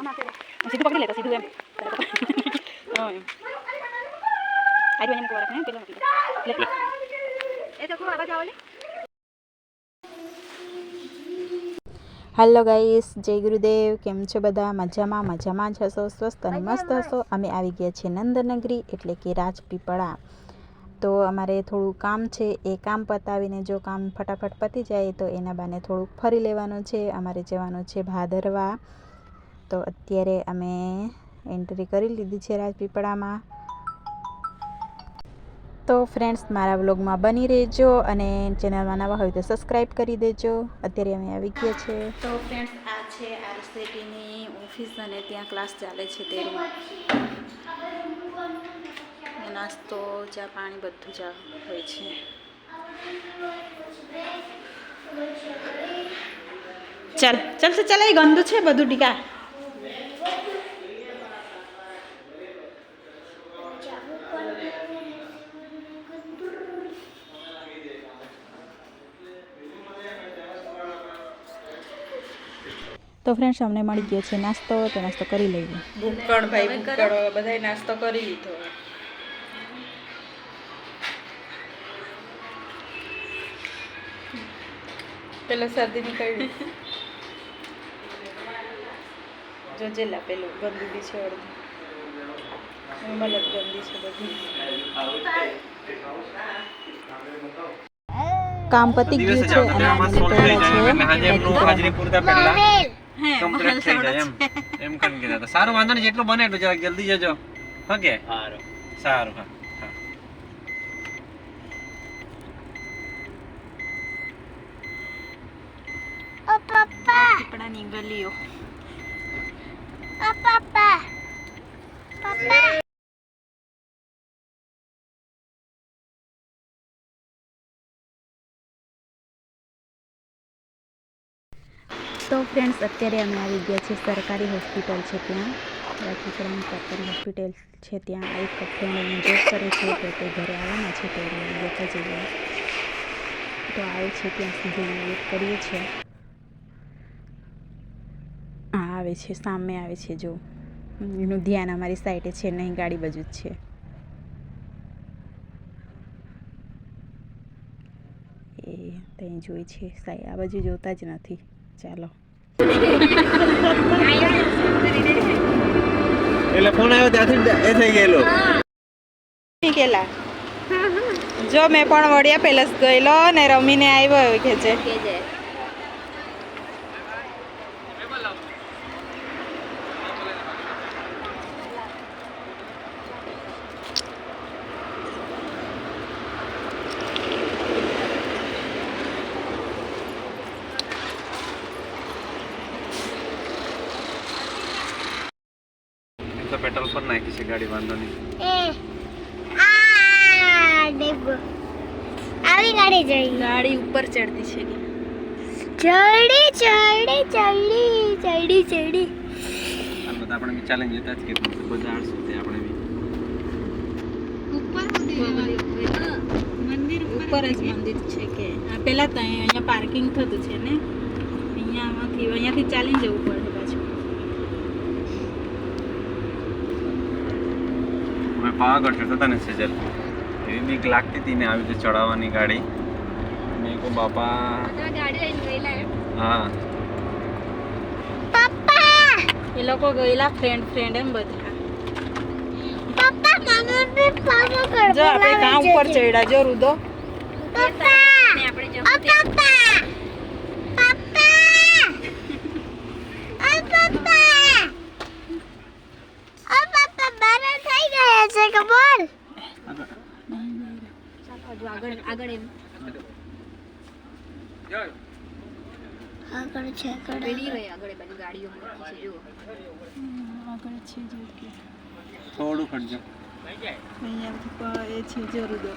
સીધું પકડી લે તો સીધું એમ આર્યું એને મૂકવા રાખે ને પેલા મૂકી દે લે એ તો ખૂબ આવાજ આવે હાલો ગાઈસ જય ગુરુદેવ કેમ છો બધા મજામાં મજામાં જ હશો સ્વસ્થ અને મસ્ત હશો અમે આવી ગયા છીએ નંદનગરી એટલે કે રાજપીપળા તો અમારે થોડું કામ છે એ કામ પતાવીને જો કામ ફટાફટ પતી જાય તો એના બાને થોડુંક ફરી લેવાનું છે અમારે જવાનું છે ભાદરવા તો અત્યારે અમે એન્ટ્રી કરી લીધી છે રાજપીપળામાં. તો ફ્રેન્ડ્સ મારા વ્લોગમાં બની રહેજો અને ચેનલમાં નવા હોય તો સબસ્ક્રાઈબ કરી દેજો. અત્યારે અમે આવી ગયા છે. તો ફ્રેન્ડ્સ આ છે આરસીટીની ઓફિસ અને ત્યાં ક્લાસ ચાલે છે તે રૂમ નાસ્તો, ચા, પાણી બધું જ હોય છે. ચાલ, ચાલશે, ચાલ, એ ગંદુ છે બધું ટીકા. તો ફ્રેન્ડ્સ અમને મળી ગયો છે નાસ્તો તો નાસ્તો કરી લઈએ. ભૂકણ ભાઈ ભૂકણ બધાય નાસ્તો કરી લીધો. પેલો શરદી નીકળી. જોજેલા પેલું ગંદુ બી છે અડધું. મલત ગંદી છે બધી. કામ પતી ગયું છે અને અમે નીકળ્યા છે. કમ્પ્લીટ થઈ જાય એમ. એમ કરીને કીધા હતા સારું વાંધો નહીં જેટલું બને એટલું જરાક જલ્દી જજો. ઓકે સારું. સારું હા પપ્પા. પીપળાની ગલીઓ. તો અત્યારે અમે આવી ગયા છીએ સરકારી હોસ્પિટલ છે ત્યાં. રાજપીપળાની સરકારી હોસ્પિટલ છે ત્યાં. એક ફ્રેન્ડ જોબ કરે છે તો તે ઘરે આવવાના છે તો લેતા જઈએ તો આવે છે ત્યાં સુધી અમે વેટ કરીએ છીએ. હા, આવે છે. સામે આવે છે, જો. એનું ધ્યાન અમારી સાઈડે છે, નહીં, ગાડી બાજુ જ છે. એ, ત્યાં જોઈ છે. સાઈ, આ બાજુ જોતા જ નથી. ચાલો. એટલે ફોન આવ્યો ત્યાંથી એ થઈ ગયેલો. કેલા જો મેં પણ વડિયા પેલેસ ગયેલો ને રમીને આવ્યો કે છે. પર નાખી છે ગાડી વાંધો નહીં આવી ગાડી જઈ. ગાડી ઉપર ચડતી છે. કે ચડી ચડી ચડી ચડી ચડી. આ બધા આપણે બી ચેલેન્જ જતા જ કે બધા આળસુ તે આપણે બી. ઉપર જ મંદિર છે કે? આ પેલા તો અહીંયા પાર્કિંગ થતું છે ને? અહીંયા અહીંયાથી ચાલીને જવું પડે પાછું અમે પાવાગઢ જતા તો ને સેજલ એવી બીક લાગતી હતી ને આવી રીતે ચડાવવાની ગાડી. મેં કહું બાપા. હા. પપ્પા! એ લોકો ગયેલા ફ્રેન્ડ ફ્રેન્ડ એમ બધા. પપ્પા મને બી પાછો જો આપણે કામ ઉપર ચડ્યા. જો રુદો. પપ્પા! ઓ પપ્પા પપ્પા ઓ પપ્પા ઓ પપ્પા ગયા છે કે બોલ આગળ છે આગળ આગળ છે જો. કે થોડું ખડજો અહીંયાથી પ- એ છે જો રુદો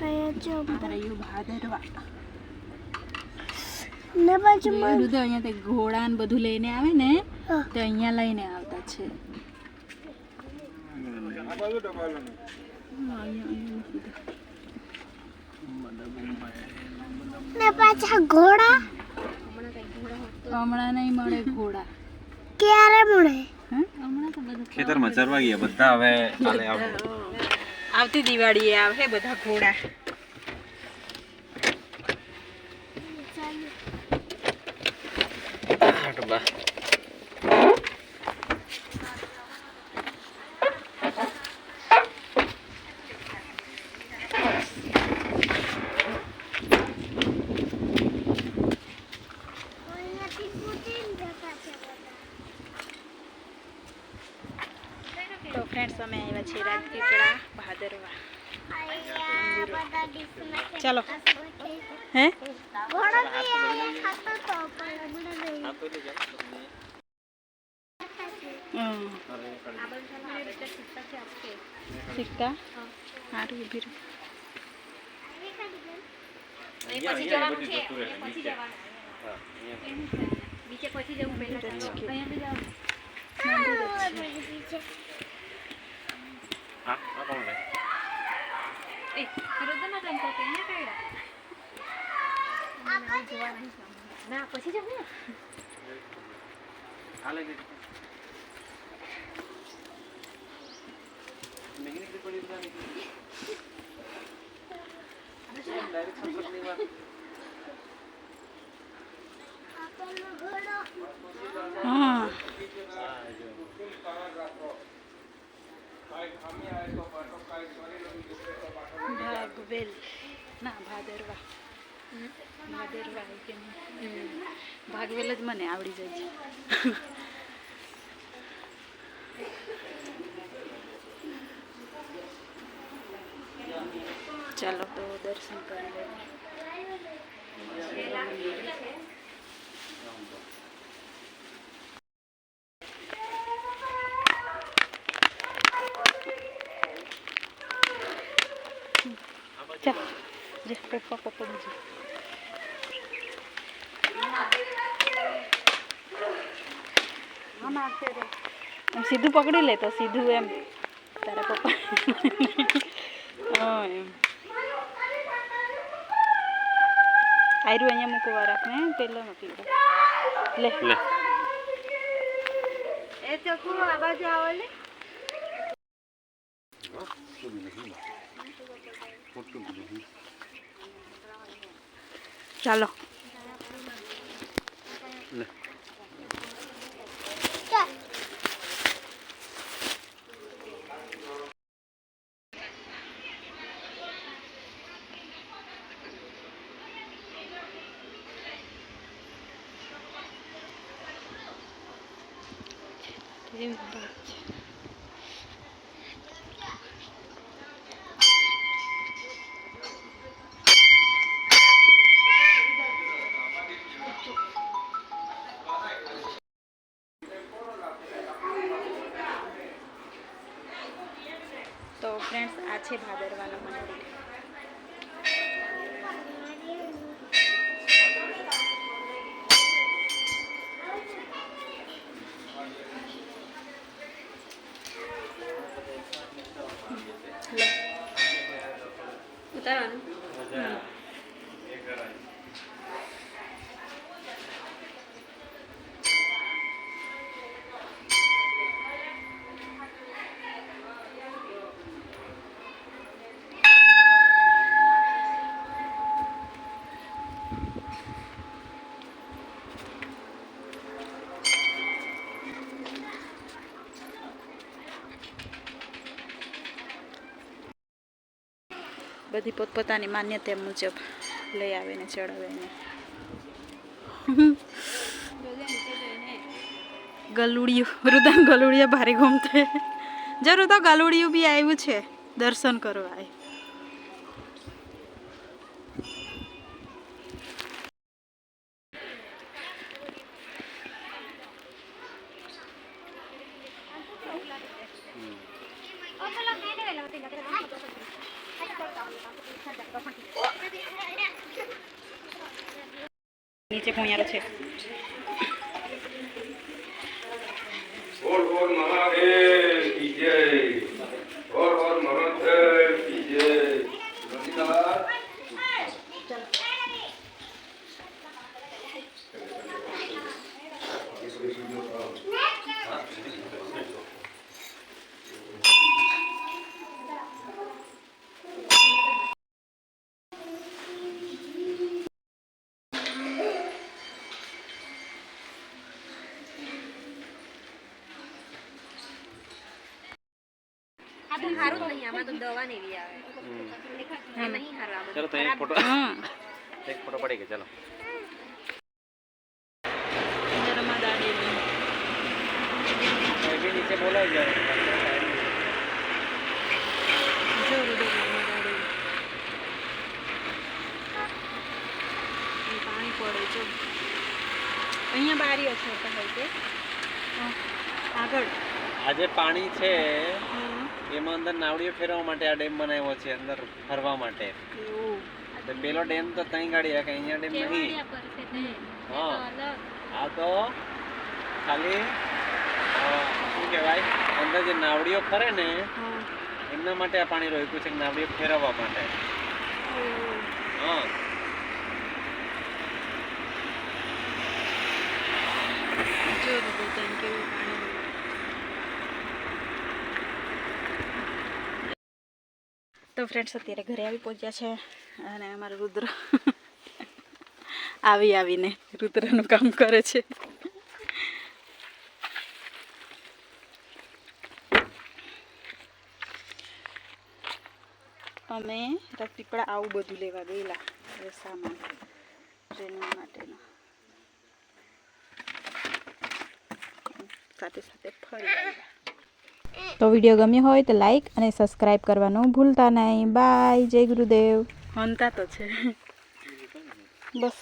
અહીંયા જો ઘોડા ને બધું લઈને આવે ને. તો અહીંયા લઈને આવતા છે. ને પાછા ઘોડા? હમણાં નહીં મળે ઘોડા. ક્યારે મળે? હમણાં તો બધું ખેતરમાં ચરવા ગયા બધા હવે કાલે આવું. આવતી દિવાળીએ આવે બધા ઘોડા. અહીંયાથી કૂદીને જતા છે બધા તો ફ્રેન્ડ્સ અમે આવ્યા છે રાજપીપળા ભાદરવા. અહીંયા બધા ડીશમાં છે. ચાલો હે પછી જવું પહેલા તો પણ હમણાં નહીં. હમ. સિક્કા સારું ઊભી રહો હા, બધી પીછે. હા આ કોણ લે હાલે ને નહીં નીકળી પડી બધા નીકળી ડાયરેક્ટ સંપર્કની વાત આપણનો ઘોડો હા ભાગવેલ. ના ભાદરવા. ભાદરવા ભાગવેલ જ મને આવડી જાય છે. ચાલો તો દર્શન કરી લઈએ. ચાલ જે પપ્પા પપ્પા બીજું એમ સીધું પકડી લે તો સીધું એમ તારા પપ્પા એમ આયરું અહીંયા મૂકવા રાખને પેલો નથી લે લે એ ચકુ આ બાજુ આવો લે ચાલો લે ચાલ. ફ્રેન્ડ્સ આ છે ભાદરવાનું મંદિર લે ઉતારવાનું બધી પોતપોતાની માન્યતા મુજબ લઈ આવે ને ચડાવે ને ગલુડિયું, રુદન ગલુડિયા ભારે ગમતે. જરૂર તો ગલુડિયું બી આવ્યું છે, દર્શન કરવા કુણિયારો છે. બોલ બોલ મહાદેવ જય ઓર ઓર મહાદેવ કી જય નમસ્કાર તો સારું જ નહીં આમાં તો દવા ને એવી આવે. નહીં સારું આ ચલો તો એક ફોટો એક ફોટો પડી ગયો ચલો. નીચે બોલાવી જાય પાણી પડે જો. અહીંયા બારી છે હોય તે આગળ. આજે પાણી છે. એમાં અંદર નાવડીઓ ફેરવા માટે આ ડેમ બનાવ્યો છે અંદર ફરવા માટે. તો પેલો ડેમ તો ત્યાં ગાડી કે અહીંયા ડેમ નહીં. હા. આ તો ખાલી શું કહેવાય અંદર જે નાવડીઓ ફરે ને એમના માટે આ પાણી રોક્યું છે નાવડીઓ ફેરવવા માટે. હા. જો કેવું પાણી હોય. તો ફ્રેન્ડ્સ અત્યારે ઘરે આવી પહોંચ્યા છે અને અમારો રુદ્ર આવી આવીને રુદ્રનું કામ કરે છે. અમે રાજપીપળા આવું બધું લેવા ગયેલા સામાન ટ્રેનિંગ માટેનો. સાથે સાથે ફરી તો વીડિયો ગમ્યો હોય તો લાઈક અને સબસ્ક્રાઈબ કરવાનું ભૂલતા નહીં. બાય જય ગુરુદેવ. હનતા તો છે. બસ.